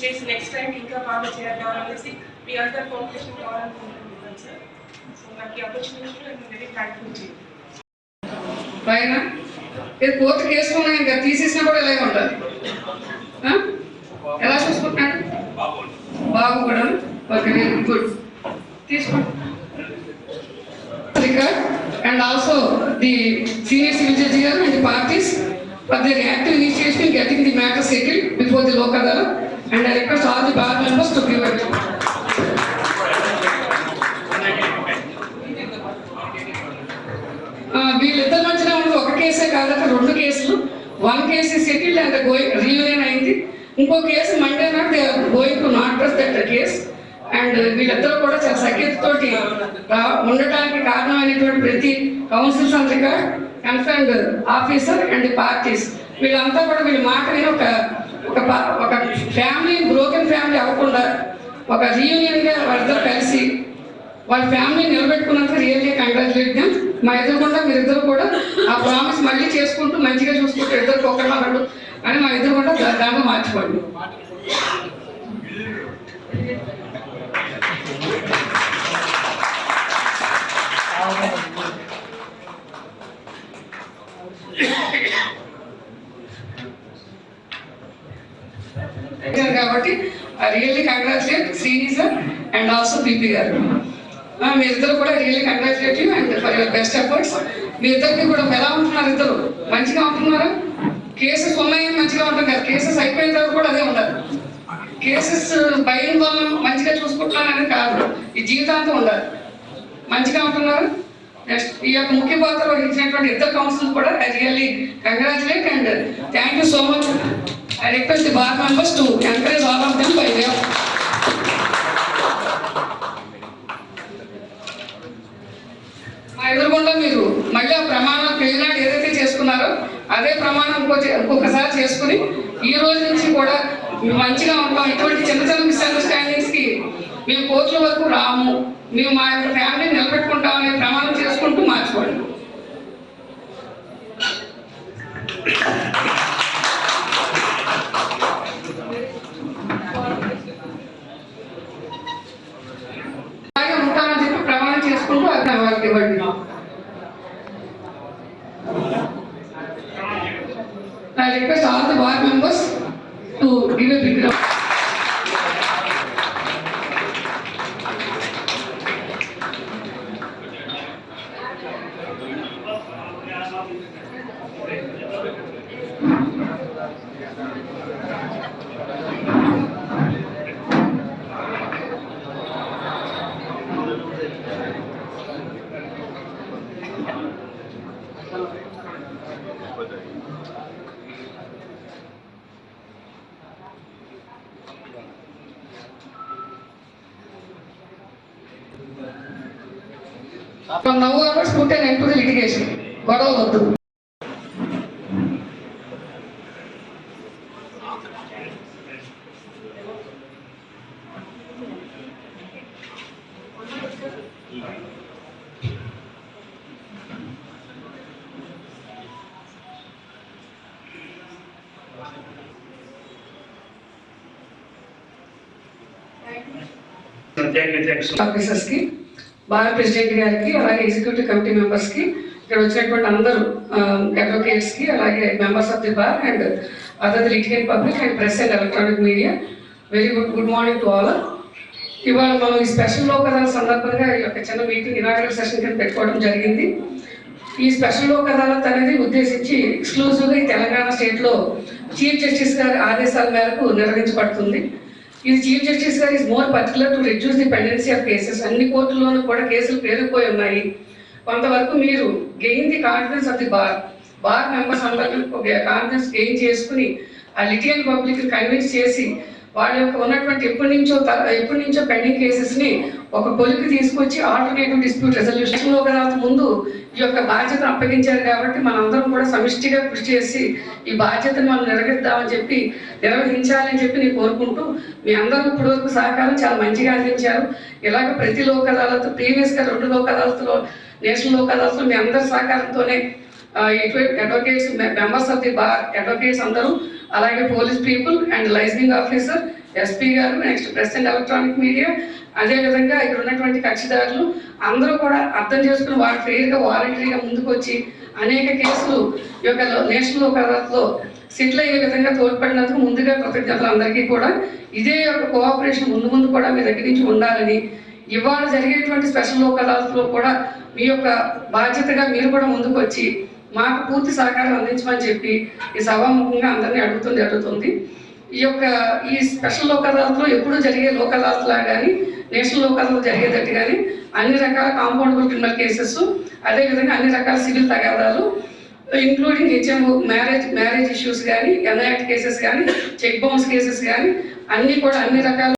చేసి next time ఇంకా బాగా చేద్దాం అనేసి మీ అందరు కోఆపరేషన్ కావాలనుకుంటున్నాను సార్ సో నాకు ఈ ఆపర్చునిటీ నేను వెరీ థ్యాంక్ఫుల్ చేయండి పైన ఇది కోర్టు కేసుకున్నా ఇంకా తీసేసినా కూడా ఇలాగే ఉండాలి ఆ? ఎలా చూసుకుంటున్నాడు బాబు కూడా ఓకే వెరీ గుడ్ తీసుకోండి record and also the senior civil judge గారు and the parties for their active initiation in getting the matter settled before the local Adala and I request all the bar members to give it. Uh, వీళ్ళిద్దరి మధ్యన ఉన్నది ఒక కేసే కాదట రెండు కేసులు. One case settled and going reunion అయింది. ఇంకో case Monday not going to not trust that case and uh, వీళ్ళిద్దరూ కూడా చాలా సఖ్యతతోటి ఉండటానికి కారణమైనటువంటి ప్రతి కౌన్సిల్స్ అంతగా record concerned officer and parties వీళ్ళంతా కూడా వీళ్ళ మాట విని ఒక ఒక ప- ఒక ఫ్యామిలీ బ్రోకెన్ ఫ్యామిలీ అవ్వకుండా ఒక రీయూనియన్గా వాళ్ళిద్దరు కలిసి వాళ్ళ ఫ్యామిలీ నిలబెట్టుకున్నంత రియల్లీ కంగ్రాచులేట్ దెమ్ మా ఎదురుకుండా మీరిద్దరు కూడా ఆ ప్రామిస్ మళ్ళీ చేసుకుంటూ మంచిగా చూసుకుంటూ ఇద్దరు ఒకళ్ళు అని మా ఇద్దరు కూడా దా- దాంట్లో మార్చుకోండి. కాబట్టి really congratulate Srini sir and also BP గారు. మీ ఇద్దరు కూడా really congratulate you and for your best efforts. మీ ఇద్దరికి కూడా ఎలా ఉంటున్నారు ఇద్దరు? మంచిగా ఉంటున్నారా? కేసెస్ ఉన్నాయి మంచిగా ఉంటున్నారు కదా. కేసెస్ అయిపోయిన తర్వాత కూడా అదే ఉండదు కేసెస్ భయం వల్ల మంచిగా చూసుకుంటున్నానని కాదు. ఈ జీవితాంతం ఉండదు మంచిగా ఉంటున్నారు? నెక్స్ట్ ఈ యొక్క ముఖ్య పాత్ర వహించినటువంటి ఇద్దరు కౌన్సిల్ కూడా I really congratulate and thank you so much I request the bar members to encourage all of them by way మా ఎదురుగుండా మీరు మళ్ళీ ఆ ప్రమాణం పెళ్ళినాడు ఏదైతే చేసుకున్నారో అదే ప్రమాణం ఇంకో ఇంకొకసారి చేసుకుని ఈ రోజు నుంచి కూడా మేము మంచిగా ఉంటాం ఇటువంటి చిన్న చిన్న మిస్అండర్స్టాండింగ్స్కి మేము కోర్టుల వరకు రాము. మేము మా యొక్క family request all the board members to give a big round. An end to the litigation. గొడవ వద్దు ఆఫీసర్స్ ప్రెసిడెంట్ గారికి అలాగే ఎగ్జిక్యూటివ్ కమిటీ మెంబర్స్కి ఇక్కడ వచ్చినటువంటి అందరూ అడ్వకేట్స్కి అలాగే members of the bar and other litigant public and press and electronic media very good good morning to all ఇవాళ మనం ఈ స్పెషల్ లోకదాల సందర్భంగా ఈ యొక్క చిన్న మీటింగ్ ఇనాగరల్ సెషన్ కింద పెట్టుకోవడం జరిగింది. ఈ స్పెషల్ లోక్ అదాలత్ అనేది ఉద్దేశించి ఎక్స్క్లూజివ్గా ఈ తెలంగాణ స్టేట్లో చీఫ్ జస్టిస్ గారి ఆదేశాల మేరకు నిర్వహించబడుతుంది. ఇది చీఫ్ జస్టిస్ గారు is more particular to reduce the pendency of cases అన్ని కోర్టుల్లోనూ కూడా కేసులు పేరుకుపోయి ఉన్నాయి. కొంతవరకు మీరు gain the confidence of the bar bar members అందరూ కాన్ఫిడెన్స్ గెయిన్ చేసుకుని ఆ లిటియన్ పబ్లిక్ కన్విన్స్ చేసి వాళ్ళ యొక్క ఉన్నటువంటి ఎప్పటి నుంచో త- ఎప్పటి నుంచో పెండింగ్ కేసెస్ని ఒక కొలికి తీసుకొచ్చి ఆల్టర్నేటివ్ డిస్ప్యూట్ రెజల్యూషన్లో కదా ముందు ఈ యొక్క బాధ్యతను అప్పగించారు కాబట్టి మనందరం కూడా సమిష్టిగా కృషి చేసి ఈ బాధ్యతను మనం నిర్వహిద్దామని చెప్పి నిర్వహించాలని చెప్పి నేను కోరుకుంటూ మీ అందరూ ఇప్పుడు వరకు సహకారం చాలా మంచిగా అందించారు. ఇలాగ ప్రతి లోక్ అదాలత్ ప్రీవియస్గా రెండు లోక్ అదాలత్లో నేషనల్ లోక్ అదాలత్లో మీ అందరి సహకారంతోనే ఇటువంటి advocates members of the bar advocates అందరూ అలాగే police people and liaisoning officer SP గారు నెక్స్ట్ ప్రెసిడెంట్ ఎలక్ట్రానిక్ మీడియా. అదేవిధంగా ఇక్కడ ఉన్నటువంటి కక్షిదారులు అందరూ కూడా అర్థం చేసుకుని వారు ఫెయిర్గా వాలంటరీగా ముందుకు వచ్చి అనేక కేసులు ఈ యొక్క నేషనల్ లోక్ అదాలత్లో సెటిల్ అయ్యే విధంగా తోడ్పడినందుకు ముందుగా కృతజ్ఞతలు అందరికీ కూడా. ఇదే యొక్క కోఆపరేషన్ ముందు ముందు కూడా మీ దగ్గర నుంచి ఉండాలని ఇవాళ జరిగేటువంటి స్పెషల్ లోక్ అదాలత్లో కూడా మీ యొక్క బాధ్యతగా మీరు కూడా ముందుకు వచ్చి మాకు పూర్తి సహకారం అందించమని చెప్పి ఈ సభాముఖంగా అందరినీ అడుగుతుంది జరుగుతుంది ఈ యొక్క ఈ స్పెషల్ లోక్ అదాలత్లో ఎప్పుడు జరిగే లోక్ లాగా కానీ నేషనల్ లోక్ అదాలత్ జరిగేటట్టు కానీ అన్ని రకాల కాంపౌండబుల్ క్రిమినల్ కేసెస్ అదేవిధంగా అన్ని రకాల సివిల్ తగాదాలు including HM marriage marriage issues కానీ ఎన్ఐఆర్ కేసెస్ కానీ చెక్ బౌన్స్ కేసెస్ కానీ అన్నీ కూడా అన్ని రకాల